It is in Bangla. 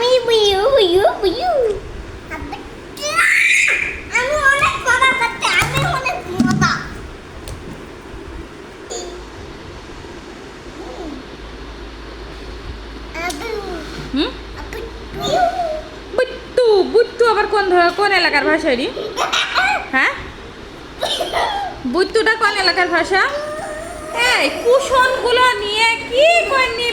আমি বুইউ বুইউ বুইউ আমি অনেক কথা করতে আমি অনেক মজা হুম বুট্টু বুট্টু আবার কোন ধর- কোন এলাকার ভাষা রে হ্যাঁ বুট্টুটা কোন এলাকার ভাষা এই কুশনগুলো নিয়ে কি করে নিয়ে